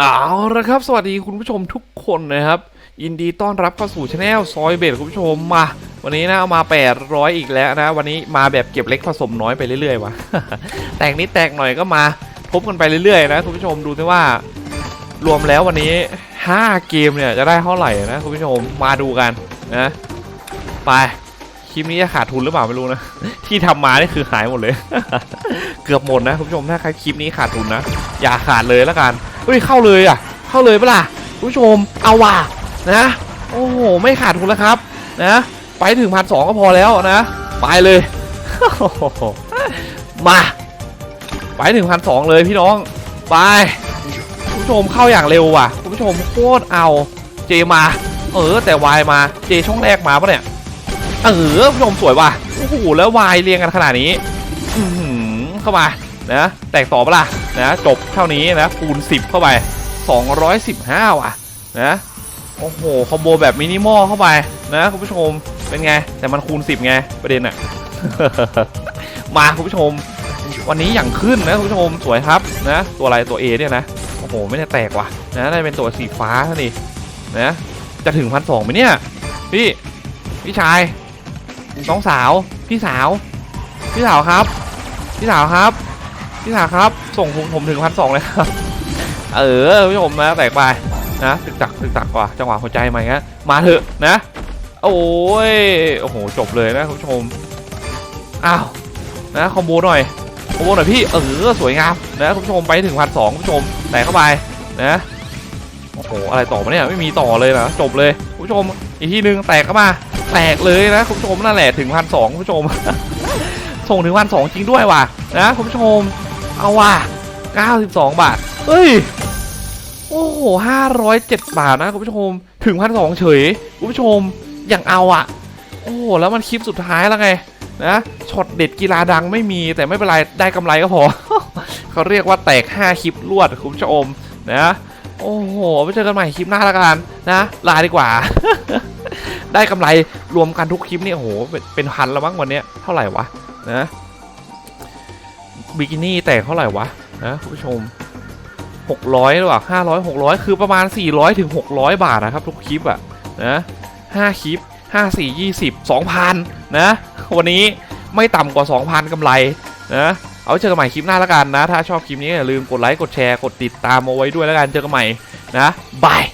เอาละครับ สวัสดีคุณผู้ชมทุกคนนะครับ ยินดีต้อนรับเข้าสู่ช anel ซอยเบดคุณผู้ชมมา วันนี้นะเอามา 800 อีกแล้วนะ วันนี้มาแบบเก็บเล็กผสมน้อยไปเรื่อยๆวะแตกนิดแตกหน่อยก็มาทบกันไปเรื่อยๆนะคุณผู้ชมดูซิว่า รวมแล้ววันนี้ 5 เกมเนี่ยจะได้เท่าไหร่นะคุณผู้ชมมาดูกันนะไปคลิปนี้จะขาดทุนหรือเปล่าไม่รู้นะที่ทำมานี่คือหายหมดเลย เกือบหมดนะคุณผู้ชมถ้าใครคลิปนี้ขาดทุนนะอย่าขาดเลยแล้วกัน เฮ้ยเข้าเลยอะ เข้าเลยเปะล่าคุณผู้ชมเอาว่ะนะ โอ้โหไม่ขาดทุนแล้วครับนะ ไปถึงพันสองก็พอแล้วนะ ไปเลยมาไปถึงพันสองเลยพี่น้องไปคุณผู้ชมเข้าอย่างเร็วว่ะคุณผู้ชมโคตรเอาเจมาเออแต่วายมาเจช่องแรกมาปะเนี่ยเออคุณผู้ชมสวยว่ะโอ้โหแล้ววายเรียงกันขนาดนี้เข้ามานะแตกต่อปะล่ะ นะจบเท่านี้นะคูณ 10 เข้าไป 215 ว่ะนะโอ้โหคอมโบแบบมินิมอลเข้าไปนะคุณผู้ชมเป็นไง แต่มันคูณ 10 ไง ประเด็นอะมาคุณผู้ชม วันนี้อย่างขึ้นนะคุณผู้ชมสวยครับนะตัวอะไรตัว A เนี่ยนะโอ้โหไม่ได้แตกว่ะนะได้เป็นตัวสีฟ้าท่านี้นะจะถึงพันสองไหมเนี่ยพี่พี่ชายน้องสาว พี่สาว พี่สาวครับ พี่สาวครับ พี่สาครับ ส่งผมถึงพันสองเลยครับ เออพี่ผมนะแตกไปนะตึกตักตึกตักกว่าจังหวะหัวใจมาเงี้ยมาเถอะนะ โอ้ยโอ้โหจบเลยนะคุณผู้ชมอ้าวนะคอมโบหน่อยคอมโบหน่อยพี่เออสวยงามนะคุณผู้ชมไปถึงพันสองคุณผู้ชมแตกเข้าไปนะโอ้โหอะไรต่อมาเนี่ยไม่มีต่อเลยนะจบเลยคุณผู้ชมอีกทีหนึ่งแตกเข้ามาแตกเลยนะคุณผู้ชมนั่นแหละถึงพันสองคุณผู้ชมส่งถึงพันสองจริงด้วยว่ะนะคุณผู้ชม เอาว่ะ92 บาท เฮ้ย โอ้โห507 บาทนะคุณผู้ชม ถึงพันสองเฉย คุณผู้ชม อย่างเอาอะโอ้โห แล้วมันคลิปสุดท้ายแล้วไง นะ ช็อตเด็ดกีฬาดังไม่มี แต่ไม่เป็นไร ได้กำไรก็พอ เขาเรียกว่าแตก 5 คลิปรวดคุณผู้ชม นะ โอ้โห ไปเจอกันใหม่คลิปหน้าแล้วกัน นะ ลาดีกว่า ได้กำไรรวมกันทุกคลิปนี่โอ้โห เป็นพันล้วมั้งวันนี้ เท่าไหร่วะ นะ บิกินี่แตกเท่าไหร่วะนะคุณผู้ชม 600หรือเปล่า500 600 คือประมาณ 400ถึง600 บาทนะครับทุกคลิปอะนะ5คลิป 5 4 20 2,000 นะ วันนี้ไม่ต่ำกว่า 2,000กำไรนะเอาเจอกันใหม่คลิปหน้าแล้วกันนะ ถ้าชอบคลิปนี้อย่าลืมกดไลค์กดแชร์กดติดตามเอาไว้ด้วยแล้วกันเจอกันใหม่นะบาย